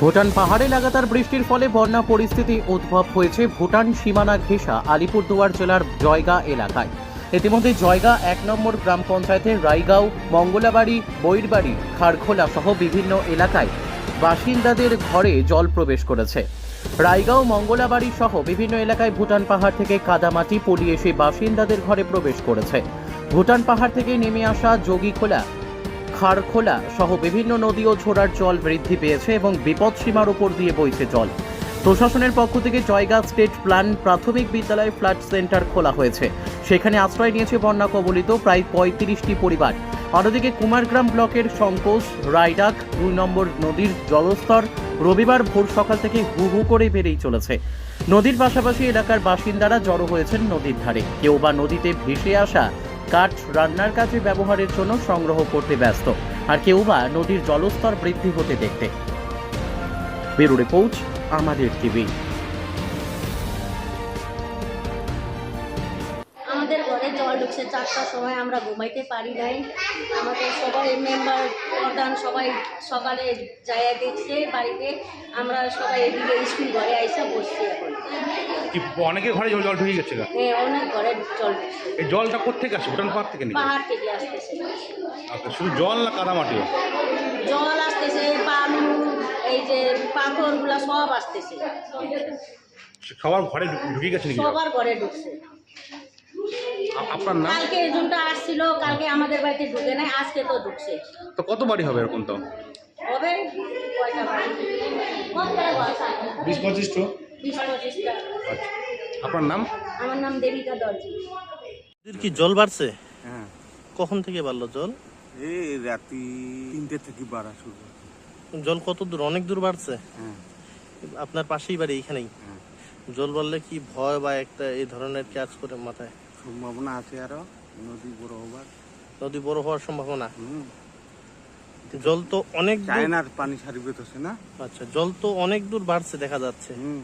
ভুটান পাহাড়ে লাগাতার বৃষ্টির ফলে বন্যা পরিস্থিতি উদ্ভব হয়েছে ভুটান সীমানা ঘেঁষা আলিপুরদুয়ার জেলার জয়গা এলাকায়। ইতিমধ্যে জয়গা এক নম্বর গ্রাম পঞ্চায়েতের রাইগাঁও, মঙ্গলাবাড়ি, বৈরবাড়ি, খারখোলা সহ বিভিন্ন এলাকায় বাসিন্দাদের ঘরে জল প্রবেশ করেছে। রায়গাঁও মঙ্গলাবাড়ি সহ বিভিন্ন এলাকায় ভুটান পাহাড় থেকে কাদামাটি পড়িয়ে এসে বাসিন্দাদের ঘরে প্রবেশ করেছে। ভুটান পাহাড় থেকে নেমে আসা যোগীখোলা খারখোলা সহ বিভিন্ন নদী ও ঝোড়ার জল বৃদ্ধি পেয়েছে এবং বিপদসীমার উপর দিয়ে বইছে জল। প্রশাসনের পক্ষ থেকে জয়গা স্টেট প্ল্যান প্রাথমিক বিদ্যালয় ফ্ল্যাট সেন্টার খোলা হয়েছে। সেখানে আশ্রয় নিয়েছে বন্যা কবলিত প্রায় পঁয়ত্রিশটি পরিবার। অন্যদিকে কুমারগ্রাম ব্লকের সংকোষ রায়ডাক, দুই নম্বর নদীর জলস্তর রবিবার ভোর সকাল থেকে হু হু করে বেড়েই চলেছে। নদীর পাশাপাশি এলাকার বাসিন্দারা জড়ো হয়েছেন নদীর ধারে। কেউ বা নদীতে ভেসে আসা কাঠ রান্নার কাজে ব্যবহারের জন্য সংগ্রহ করতে ব্যস্ত। আর কেউ বা নদীর জলস্তর বৃদ্ধি হতে দেখতে। ব্যুরো পৌঁছ আমাদের টিভি। ঢুকছে চারটার সময় আমরা ঘুমাইতে পারি নাই। আমাদের সবাই মেম্বার প্রধান সবাই সকালে যায় দেখছে বাড়িতে। আমরা সবাই এদিকে স্কুল ঘরে আইসা বসছি এখন। কি অনেকের ঘরে জল ঢুকে গেছিল হ্যাঁ অনেক ঘরে জল ঢুকছে এই জলটা কোথেকে আসে? ভুটান পাহাড় থেকে পাহাড় থেকে আসতেছে। আচ্ছা, শুধু জল না কাদামাটি? জল আসতেছে বালু এই যে পাথরগুলা সব আসতেছে। সবার ঘরে ঢুকে গেছে সবার ঘরে ঢুকছে। আপনার নাম? কালকে আসছিল কালকে আমাদের বাড়িতে ঢুকে নাই আজকে তো ঢুকছে। তো কত বাড়ি হবে এরকম তো? হবে কয়টা বাড়ি? বিশ পঁচিশটা বিশ পঁচিশটা আচ্ছা। আপনার নাম? আমার নাম দেবিকা দর্জি কি জল বাড়ছে? হ্যাঁ। কখন থেকে বাড়লো জল? এই রাতি তিনটে থেকে বাড়া শুরু। জল কত দূর? অনেক দূর বাড়ছে? হ্যাঁ। আপনার পাশেই বাড়ি এখানেই হ্যাঁ। জল বাড়লে কি ভয় বা একটা এই ধরনের কাজ করে মাথায়? সম্ভাবনা আছে আরও নদী বড় হবার নদী বড় হওয়ার সম্ভাবনা? হুম। জল তো অনেক চায়নার পানি সারিবে তো না? আচ্ছা জল তো অনেক দূর বাড়ছে দেখা যাচ্ছে। হুম।